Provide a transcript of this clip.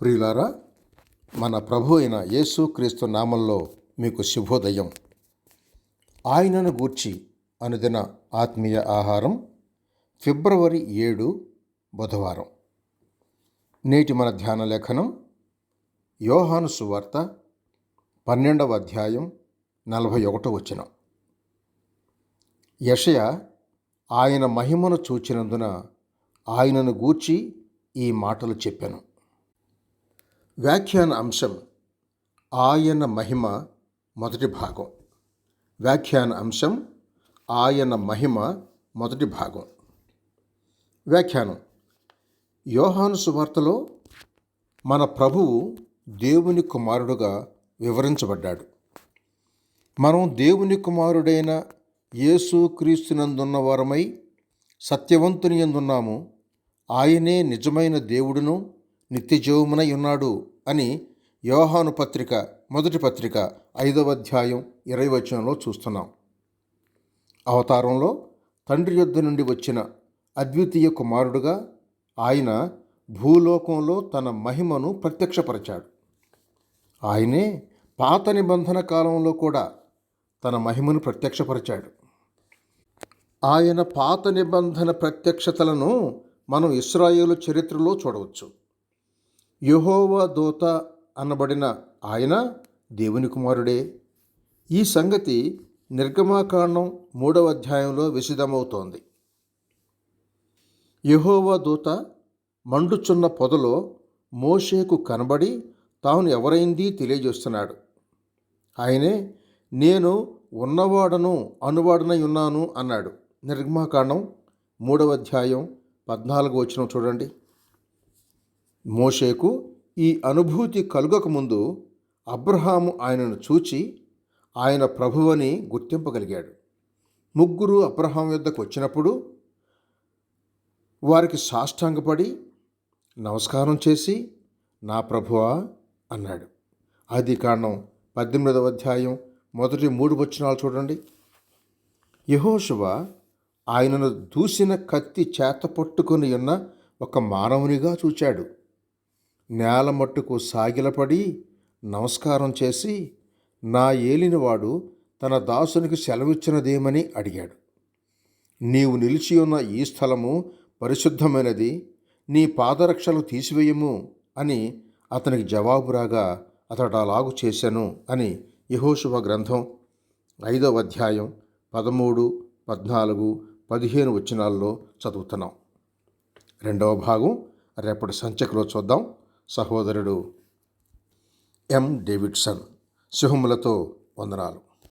ప్రియులారా మన ప్రభు అయిన యేసు క్రీస్తు నామంలో మీకు శుభోదయం. ఆయనను గూర్చి అనుదిన ఆత్మీయ ఆహారం ఫిబ్రవరి ఏడు బుధవారం. నేటి మన ధ్యాన లేఖనం యోహాను సువార్త పన్నెండవ అధ్యాయం నలభై ఒకటో వచ్చిన యషయ ఆయన మహిమను చూచినందున ఆయనను గూర్చి ఈ మాటలు చెప్పాను. వ్యాఖ్యాన అంశం ఆయన మహిమ మొదటి భాగం. వ్యాఖ్యాన అంశం ఆయన మహిమ మొదటి భాగం. వ్యాఖ్యానం యోహాను సువార్తలో మన ప్రభువు దేవుని కుమారుడుగా వివరించబడ్డాడు. మనం దేవుని కుమారుడైన యేసు క్రీస్తునందున్న వారమై సత్యవంతుని ఎందున్నాము ఆయనే నిజమైన దేవుడును నిత్యజీవమునై ఉన్నాడు అని యోహాను పత్రిక మొదటి పత్రిక ఐదవ అధ్యాయం ఇరవై వచనంలో చూస్తున్నాం. అవతారంలో తండ్రి యొద్ద నుండి వచ్చిన అద్వితీయ కుమారుడుగా ఆయన భూలోకంలో తన మహిమను ప్రత్యక్షపరిచాడు. ఆయనే పాత నిబంధన కాలంలో కూడా తన మహిమను ప్రత్యక్షపరిచాడు. ఆయన పాత నిబంధన ప్రత్యక్షతలను మనం ఇస్రాయేలు చరిత్రలో చూడవచ్చు. యహోవా దూత అనబడిన ఆయన దేవుని కుమారుడే. ఈ సంగతి నిర్గమాకాండం మూడవ అధ్యాయంలో విశదమవుతోంది. యహోవా దూత మండుచున్న పొదలో మోషేకు కనబడి తాను ఎవరైంది తెలియజేస్తున్నాడు. ఆయనే నేను ఉన్నవాడను అనువాడనై ఉన్నాను అన్నాడు. నిర్గమాకాండం మూడవ అధ్యాయం పద్నాలుగు వచ్చిన చూడండి. మోషేకు ఈ అనుభూతి కలుగకముందు అబ్రహాము ఆయనను చూచి ఆయన ప్రభువని గుర్తింపగలిగాడు. ముగ్గురు అబ్రహాం యొద్దకు వచ్చినప్పుడు వారికి సాష్టాంగపడి నమస్కారం చేసి నా ప్రభువా అన్నాడు. ఆది కాండం పద్దెనిమిదవ అధ్యాయం మొదటి మూడు వచనాలు చూడండి. యహోశువ ఆయనను దూసిన కత్తి చేత పట్టుకొని ఉన్న ఒక మానవునిగా చూచాడు. నేల మట్టుకు సాగిలపడి నమస్కారం చేసి నా ఏలినవాడు తన దాసునికి సెలవిచ్చినదేమని అడిగాడు. నీవు నిలిచి ఉన్న ఈ స్థలము పరిశుద్ధమైనది నీ పాదరక్షలు తీసివేయము అని అతనికి జవాబు రాగా అతడు అలాగు చేశాను అని యహోశువ గ్రంథం ఐదవ అధ్యాయం పదమూడు పద్నాలుగు పదిహేను వచనాల్లో చదువుతున్నాం. రెండవ భాగం రేపటి సంచికలో చూద్దాం. సహోదరుడు ఎం డేవిడ్సన్. సింహములతో వందనాలు.